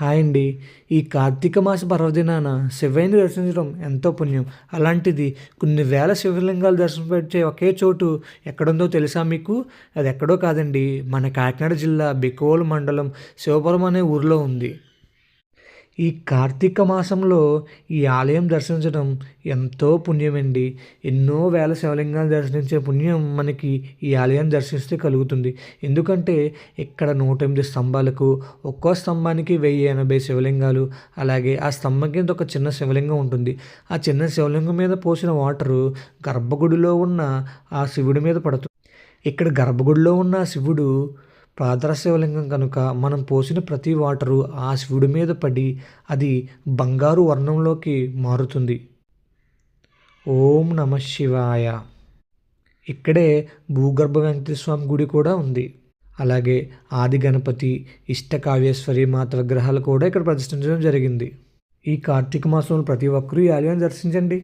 Hi అండి. ఈ కార్తీక మాస పర్వదినాన శివయ్యని దర్శించడం ఎంతో పుణ్యం. అలాంటిది కొన్ని వేల శివలింగాలు దర్శనపెట్టే ఒకే చోటు ఎక్కడుందో తెలుసా మీకు? అది ఎక్కడో కాదండి. మన కాకినాడ జిల్లా బికోలు మండలం శివపురం అనే ఊరిలో ఉంది. ఈ కార్తీక మాసంలో ఈ ఆలయం దర్శించడం ఎంతో పుణ్యమండి. ఎన్నో వేల శివలింగాలు దర్శించే పుణ్యం మనకి ఈ ఆలయం దర్శిస్తే కలుగుతుంది. ఎందుకంటే ఇక్కడ నూట ఎనిమిది స్తంభాలకు ఒక్కో స్తంభానికి వెయ్యి ఎనభై శివలింగాలు అలాగే ఆ స్తంభం కింద ఒక చిన్న శివలింగం ఉంటుంది. ఆ చిన్న శివలింగం మీద పోసిన వాటరు గర్భగుడిలో ఉన్న ఆ శివుడి మీద పడుతుంది. ఇక్కడ గర్భగుడిలో ఉన్న శివుడు పాదరశివలింగం కనుక మనం పోసిన ప్రతి వాటరు ఆ శివుడి మీద పడి అది బంగారు వర్ణంలోకి మారుతుంది. ఓం నమ శివాయ. ఇక్కడే భూగర్భ వెంకటేశ్వర స్వామి గుడి కూడా ఉంది. అలాగే ఆది గణపతి ఇష్టకావ్యేశ్వరి మాత విగ్రహాలు కూడా ఇక్కడ ప్రతిష్ఠించడం జరిగింది. ఈ కార్తీక మాసంలో ప్రతి ఒక్కరూ ఈ ఆలయాన్ని దర్శించండి.